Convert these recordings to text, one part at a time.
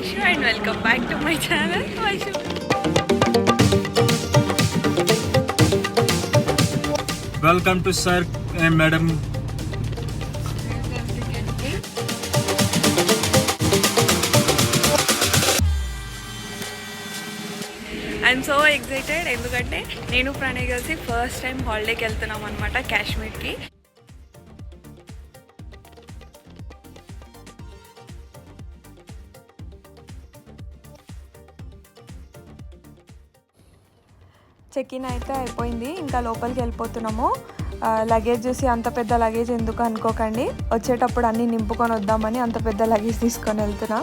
Vaishu and welcome back to my channel. Vaishu welcome to sir madam I'm so excited ఎందుకంటే నేను ప్రణయ్ కలిసి first time హాలిడేకి వెళ్తున్నాం అనమాట కాశ్మీర్కి check in అయితే అయిపోయింది. ఇంకా లోపలికి వెళ్ళిపోతున్నాము. లగేజ్ చూసి అంత పెద్ద లగేజ్ ఎందుకు అనుకోకండి. వచ్చేటప్పుడు అన్నీ నింపుకొని వద్దామని అంత పెద్ద లగేజ్ తీసుకొని వెళ్తున్నా.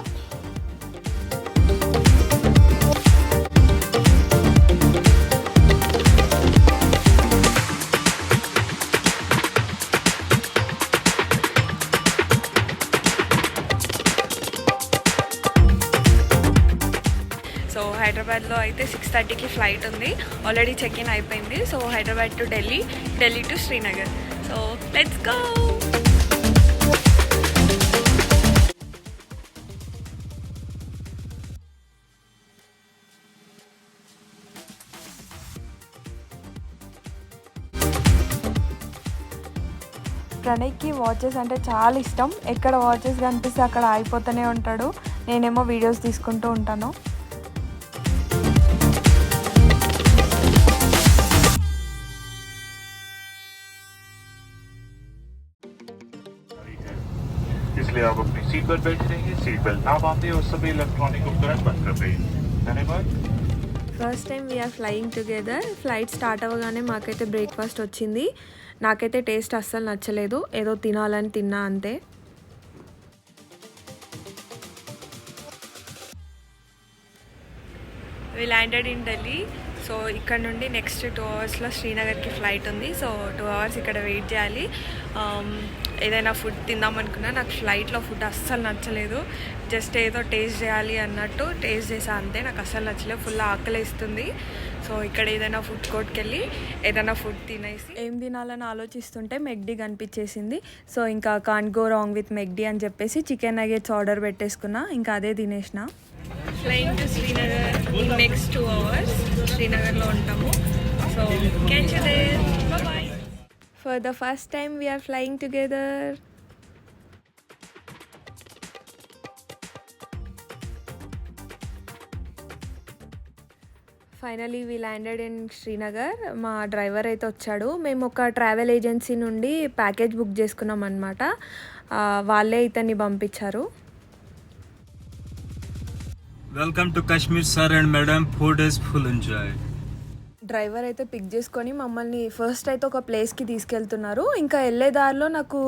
హైదరాబాద్లో అయితే సిక్స్ థర్టీకి ఫ్లైట్ ఉంది. ఆల్రెడీ చెక్ ఇన్ అయిపోయింది. So Hyderabad to Delhi Delhi to Srinagar so let's go ప్రణయ్కి watches అంటే చాలా ఇష్టం. ఎక్కడ వాచెస్ కనిపిస్తే అక్కడ ఆగిపోతూనే ఉంటాడు. నేనేమో వీడియోస్ తీసుకుంటూ ఉంటాను. इसलिए आप अपनी सीट बेल्ट बैठ जाइए सीट बेल्ट ना बांधे और सभी इलेक्ट्रॉनिक उपकरण बंद कर दें धन्यवाद first time we are flying together flight start అవ్వగానే మాకైతే బ్రేక్ఫాస్ట్ వచ్చింది నాకైతే టేస్ట్ అస్సలు నచ్చలేదు ఏదో తినాలని తిన్నా అంతే we landed in Delhi so ఇక్కడ నుండి నెక్స్ట్ టూ అవర్స్లో శ్రీనగర్కి ఫ్లైట్ ఉంది సో టూ అవర్స్ ఇక్కడ వెయిట్ చేయాలి Um, ఏదైనా ఫుడ్ తిందాం అనుకున్నా నాకు ఫ్లైట్లో ఫుడ్ అస్సలు నచ్చలేదు. జస్ట్ ఏదో టేస్ట్ చేయాలి అన్నట్టు టేస్ట్ చేసా అంతే. నాకు అస్సలు నచ్చలేదు. ఫుల్ ఆకలిస్తుంది. సో ఇక్కడ ఏదైనా ఫుడ్ కోర్ట్కి వెళ్ళి ఏదైనా ఫుడ్ తినేసి ఏం తినాలని ఆలోచిస్తుంటే మెగ్డీ కనిపించేసింది. సో ఇంకా can't go wrong with McD అని చెప్పేసి చికెన్ నగెట్స్ ఆర్డర్ పెట్టేసుకున్నా. ఇంకా అదే తినేసిన. Flying to Srinagar next two hours శ్రీనగర్లో ఉంటాము. So catch for the first time we are flying together finally we landed in Srinagar మా డ్రైవర్ అయితే వచ్చాడు. మేము ఒక ట్రావెల్ ఏజెన్సీ నుండి ప్యాకేజ్ బుక్ చేసుకున్నాం అనమాట వాళ్ళే ఇతన్ని పంపించారు. Welcome to Kashmir sir and madam four days full enjoy driver అయితే పిక్ చేసుకొని మమ్మల్ని ఫస్ట్ అయితే ఒక ప్లేస్కి తీసుకెళ్తున్నారు. ఇంకా వెళ్ళే దారిలో నాకు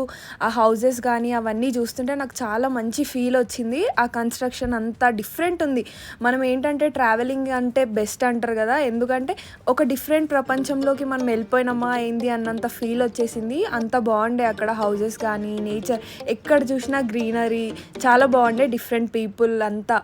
ఆ హౌజెస్ కానీ అవన్నీ చూస్తుంటే నాకు చాలా మంచి ఫీల్ వచ్చింది. ఆ కన్స్ట్రక్షన్ అంతా డిఫరెంట్ ఉంది. మనం ఏంటంటే ట్రావెలింగ్ అంటే బెస్ట్ అంటారు కదా. ఎందుకంటే ఒక డిఫరెంట్ ప్రపంచంలోకి మనం వెళ్ళిపోయినామా ఏంది అన్నంత ఫీల్ వచ్చేసింది. అంత బాగుండే అక్కడ హౌజెస్ కానీ నేచర్ ఎక్కడ చూసినా గ్రీనరీ చాలా బాగుండే డిఫరెంట్ పీపుల్ అంతా.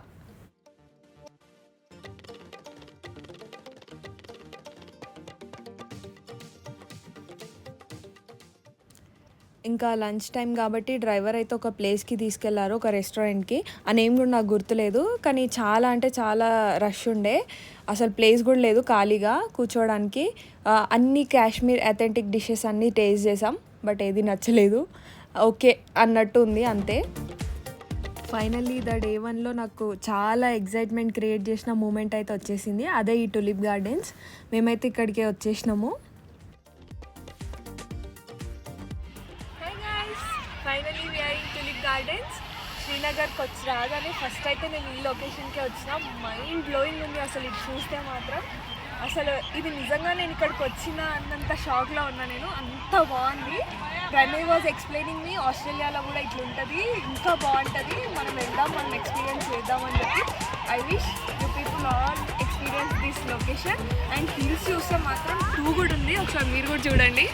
ఇంకా లంచ్ టైం కాబట్టి డ్రైవర్ అయితే ఒక ప్లేస్కి తీసుకెళ్ళారు ఒక రెస్టారెంట్కి. ఆ నేమ్ కూడా నాకు గుర్తులేదు కానీ చాలా అంటే చాలా రష్ ఉండే. అసలు ప్లేస్ కూడా లేదు ఖాళీగా కూర్చోవడానికి. అన్ని కాశ్మీర్ అథెంటిక్ డిషెస్ అన్నీ టేస్ట్ చేసాం బట్ ఏది నచ్చలేదు. ఓకే అన్నట్టు ఉంది అంతే. ఫైనల్లీ ద డే వన్లో నాకు చాలా ఎగ్జైట్మెంట్ క్రియేట్ చేసిన మూమెంట్ అయితే వచ్చేసింది. అదే ఈ టులిప్ గార్డెన్స్ మేమైతే ఇక్కడికే వచ్చేసినాము. Finally we are in tulip gardens శ్రీనగర్కి వచ్చి రాగానే ఫస్ట్ అయితే నేను ఈ లొకేషన్కే వచ్చిన. మైండ్ బ్లోయింగ్ ఉంది అసలు. ఇది చూస్తే మాత్రం. అసలు ఇది నిజంగా నేను ఇక్కడికి వచ్చిన అన్నంత షాక్లో ఉన్నా నేను. అంత బాగుంది. ప్రణయ్ వాజ్ ఎక్స్ప్లెయినింగ్ మీ ఆస్ట్రేలియాలో కూడా ఇట్లా ఉంటుంది. ఇంకా బాగుంటుంది. మనం వెళ్దాం మనం ఎక్స్పీరియన్స్ చేద్దామని చెప్పి I wish you people all experience this location and hills చూస్తే మాత్రం టూ కూడా ఉంది. ఒకసారి మీరు కూడా చూడండి.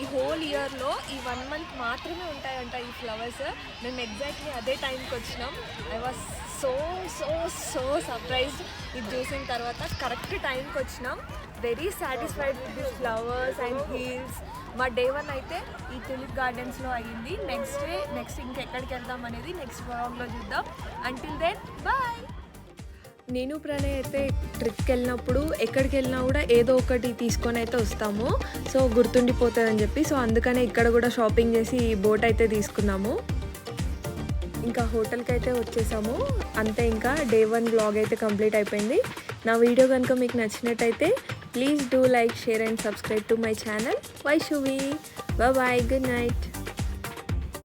ఈ హోల్ ఇయర్లో ఈ వన్ మంత్ మాత్రమే ఉంటాయంట ఈ ఫ్లవర్స్. మేము ఎగ్జాక్ట్లీ అదే టైంకి వచ్చినాం. I was so so so surprised. ఇది చూసిన తర్వాత కరెక్ట్ టైంకి వచ్చినాం. Very satisfied with this flowers and hills. మా డే వన్ అయితే ఈ తులిప్ గార్డెన్స్లో అయ్యింది నెక్స్ట్ డే నెక్స్ట్ ఇంకెక్కడికి వెళ్దాం అనేది నెక్స్ట్ వ్లాగ్లో చూద్దాం. అంటిల్ దెన్ బాయ్ నేను ప్రణయ్ అయితే ట్రిప్కి వెళ్ళినప్పుడు ఎక్కడికి వెళ్ళినా కూడా ఏదో ఒకటి తీసుకొని అయితే వస్తాము. సో గుర్తుండిపోతుందని చెప్పి సో అందుకనే ఇక్కడ కూడా షాపింగ్ చేసి ఈ బోట్ అయితే తీసుకున్నాము. ఇంకా హోటల్కి అయితే వచ్చేసాము. అంతే ఇంకా డే వన్ బ్లాగ్ అయితే కంప్లీట్ అయిపోయింది. నా వీడియో కనుక మీకు నచ్చినట్టయితే please do like share and subscribe to my channel. Vaishu. Bye good night.